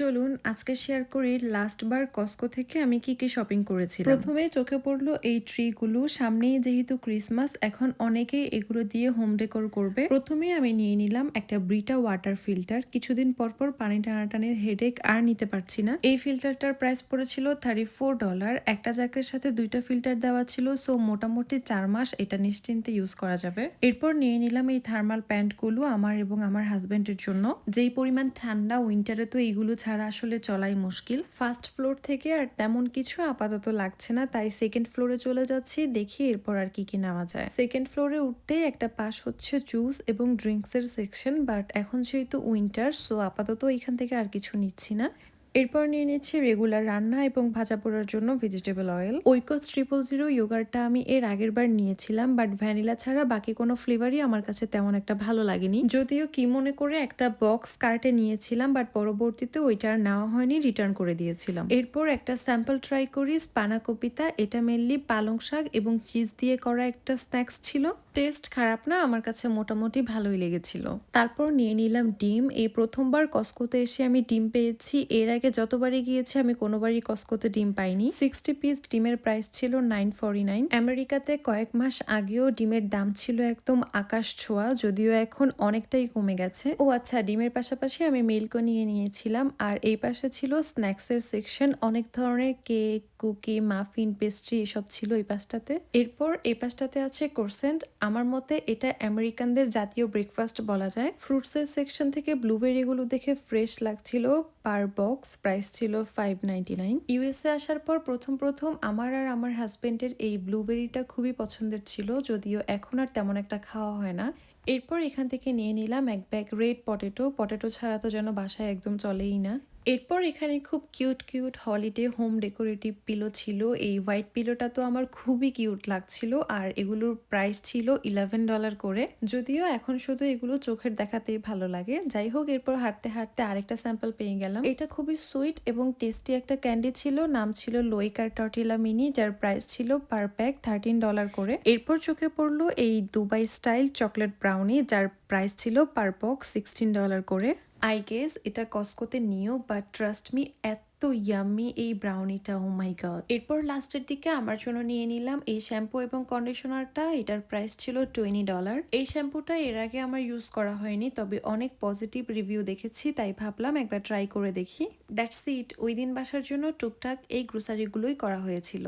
চলুন আজকে শেয়ার করি লাস্ট বার কস্কো থেকে আমি কি কি শপিং করেছি প্রথমে চোখে পড়ল এই ট্রিগুলো সামনেই যেহেতু ক্রিসমাস এখন অনেকেই এগুলো দিয়ে হোম ডেকোর করবে। প্রথমে আমি নিয়ে নিলাম একটা ব্রিটা ওয়াটার ফিল্টার কিছুদিন পর পর পানি টানাটানির হেডেক আর নিতে পারছি না। এই ফিল্টারটার প্রাইস পড়েছিল থার্টি ফোর ডলার একটা জ্যাকের সাথে দুইটা ফিল্টার দেওয়া ছিল সো মোটামুটি চার মাস এটা নিশ্চিন্তে ইউজ করা যাবে। এরপর নিয়ে নিলাম এই থার্মাল প্যান্টগুলো আমার এবং আমার হাজবেন্ডের জন্য। যেই পরিমাণ ঠান্ডা উইন্টারে তো এইগুলো ছাড়া আসলে চলাই মুশকিল। ফার্স্ট ফ্লোর থেকে আর তেমন কিছু আপাতত লাগছে না, তাই সেকেন্ড ফ্লোরে চলে যাচ্ছি, দেখি এরপর আর কি কি নেওয়া যায়। সেকেন্ড ফ্লোরে উঠতে একটা পাশ হচ্ছে জুস এবং ড্রিঙ্কস এর সেকশন বাট এখন যেহেতু উইন্টার সো আপাতত এখান থেকে আর কিছু নিচ্ছি না। এরপর নিয়ে নিচ্ছি রেগুলার রান্না এবং ভাজা পোড়ার জন্য vegetable oil Oikos triple zero ইয়োগারটা আমি এর আগের বার নিয়েছিলাম বাট ভ্যানিলা ছাড়া বাকি কোনো ফ্লেভারই আমার কাছে তেমন একটা ভালো লাগেনি। যদিও কি মনে করে একটা বক্স কার্টে নিয়েছিলাম বাট পরবর্তীতে ওইটা আর নেওয়া হয়নি রিটার্ন করে দিয়েছিলাম। এরপর একটা স্যাম্পল ট্রাই করি স্পানা কপিতা এটা মেনলি পালং শাক এবং চিজ দিয়ে করা একটা স্ন্যাক্স ছিল। টেস্ট খারাপ না, আমার কাছে মোটামুটি ভালোই লেগেছিল। তারপর নিয়ে নিলাম ডিম। এই প্রথমবার কস্কোতে এসে আমি ডিম পেয়েছি। এর আগে যতবারই গিয়েছি, আমি কোনোবারই কসকোতে ডিম পাইনি। সিক্সটি পিস ডিমের প্রাইস ছিল নাইন ফর্টি নাইন আমেরিকাতে কয়েক মাস আগেও ডিমের দাম ছিল একদম আকাশ ছোঁয়া, যদিও এখন অনেকটাই কমে গেছে। ও আচ্ছা ডিমের পাশাপাশি আমি মিল্কও নিয়ে নিয়েছিলাম, আর এই পাশে ছিল স্ন্যাক্সের সেকশন অনেক ধরনের কেক কুকি, মাফিন, পেস্ট্রি এসব ছিল এই পাশটাতে। এরপর এই পাশটাতে আছে কোরসেন্ট। আমার মতে এটা আমেরিকানদের জাতীয় ব্রেকফাস্ট বলা যায়। ফ্রুটসের সেকশন থেকে ব্লুবেরিগুলো দেখে ফ্রেশ লাগছিল। পার বক্স প্রাইস ছিল ফাইভ নাইনটি নাইন ইউএসএ আসার পর প্রথম প্রথম আমার আর আমার হাজবেন্ডের এই ব্লুবেরিটা খুবই পছন্দের ছিল, যদিও এখন আর তেমন একটা খাওয়া হয় না। এরপর এখান থেকে নিয়ে নিলাম এক ব্যাগ রেড পটেটো পটেটো ছাড়া তো যেন বাসায় একদম চলেই না। এরপর এখানে খুব cute cute holiday home decorative pillow ছিল। এই হোয়াইট পিলোটা তো আমার খুবই কিউট লাগছিল আর এগুলোর প্রাইস ছিল ইলেভেন ডলার করে। যদিও এখন শুধু এগুলো চোখের দেখাতেই ভালো লাগে। যাই হোক, এরপর হাঁটতে হাঁটতে আরেকটা স্যাম্পল পেয়ে গেলাম। এটা খুবই সুইট এবং টেস্টি একটা ক্যান্ডি ছিল। নাম ছিল লোইকার টর্টিলা মিনি যার প্রাইস ছিল পার প্যাক থার্টিন ডলার করে। এরপর চোখে পড়ল এই দুবাই স্টাইল চকলেট ব্রাউনি যার প্রাইস ছিল পার পক সিক্সটিন ডলার করে। আই গেস এটা কসকোতে নিও বাট ট্রাস্ট মি এত ইয়াম্মি এই ব্রাউনিটা ও মাই গড এরপর লাস্টের দিকে আমার জন্য নিয়ে নিলাম এই শ্যাম্পু এবং কন্ডিশনারটা এটার প্রাইস ছিল টোয়েন্টি ডলার এই শ্যাম্পুটা এর আগে আমার ইউজ করা হয়নি, তবে অনেক পজিটিভ রিভিউ দেখেছি, তাই ভাবলাম একবার ট্রাই করে দেখি। দ্যাটস ইট ওই দিন বাসার জন্য টুকটাক এই গ্রোসারিগুলোই করা হয়েছিল।